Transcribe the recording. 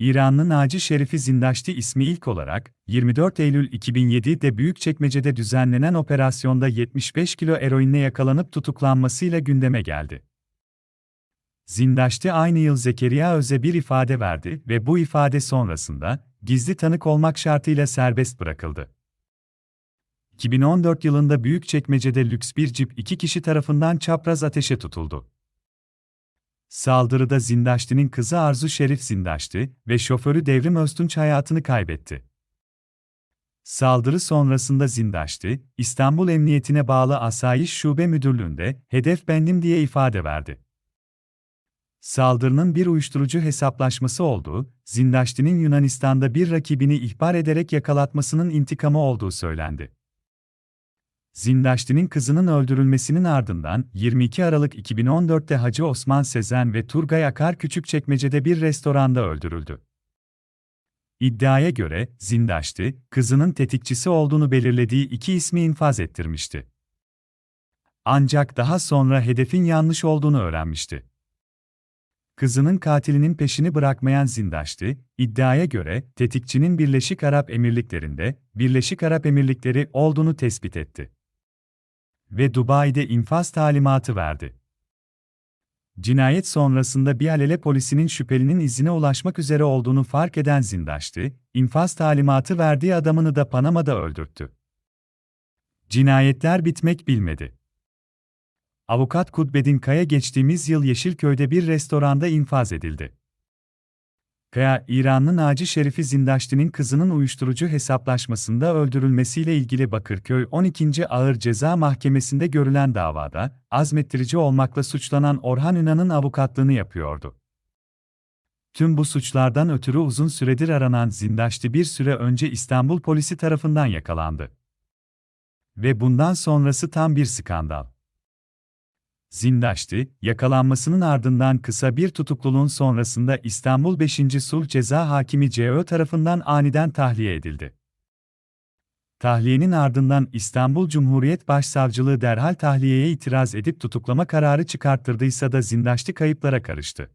İranlı Naci Şerifi Zindaşti ismi ilk olarak 24 Eylül 2007'de Büyükçekmece'de düzenlenen operasyonda 75 kilo eroinle yakalanıp tutuklanmasıyla gündeme geldi. Zindaşti aynı yıl Zekeriya Öz'e bir ifade verdi ve bu ifade sonrasında gizli tanık olmak şartıyla serbest bırakıldı. 2014 yılında Büyükçekmece'de lüks bir cip iki kişi tarafından çapraz ateşe tutuldu. Saldırıda Zindaşti'nin kızı Arzu Şerif Zindaşti ve şoförü Devrim Öztunç hayatını kaybetti. Saldırı sonrasında Zindaşti, İstanbul Emniyetine bağlı Asayiş Şube Müdürlüğü'nde hedef bendim diye ifade verdi. Saldırının bir uyuşturucu hesaplaşması olduğu, Zindaşti'nin Yunanistan'da bir rakibini ihbar ederek yakalatmasının intikamı olduğu söylendi. Zindaşti'nin kızının öldürülmesinin ardından 22 Aralık 2014'te Hacı Osman Sezen ve Turgay Akar Küçükçekmece'de bir restoranda öldürüldü. İddiaya göre Zindaşti, kızının tetikçisi olduğunu belirlediği iki ismi infaz ettirmişti. Ancak daha sonra hedefin yanlış olduğunu öğrenmişti. Kızının katilinin peşini bırakmayan Zindaşti, iddiaya göre tetikçinin Birleşik Arap Emirlikleri'nde Birleşik Arap Emirlikleri olduğunu tespit etti ve Dubai'de infaz talimatı verdi. Cinayet sonrasında Bialele polisinin şüphelinin izine ulaşmak üzere olduğunu fark eden Zindaşti, infaz talimatı verdiği adamını da Panama'da öldürttü. Cinayetler bitmek bilmedi. Avukat Kudbedin Kaya geçtiğimiz yıl Yeşilköy'de bir restoranda infaz edildi. Kaya, İranlı Naci Şerifi Zindaşti'nin kızının uyuşturucu hesaplaşmasında öldürülmesiyle ilgili Bakırköy 12. Ağır Ceza Mahkemesi'nde görülen davada, azmettirici olmakla suçlanan Orhan Ünal'ın avukatlığını yapıyordu. Tüm bu suçlardan ötürü uzun süredir aranan Zindaşti bir süre önce İstanbul polisi tarafından yakalandı. Ve bundan sonrası tam bir skandal. Zindaşti, yakalanmasının ardından kısa bir tutukluluğun sonrasında İstanbul 5. Sulh Ceza Hakimi C.Ö. tarafından aniden tahliye edildi. Tahliyenin ardından İstanbul Cumhuriyet Başsavcılığı derhal tahliyeye itiraz edip tutuklama kararı çıkarttırdıysa da Zindaşti kayıplara karıştı.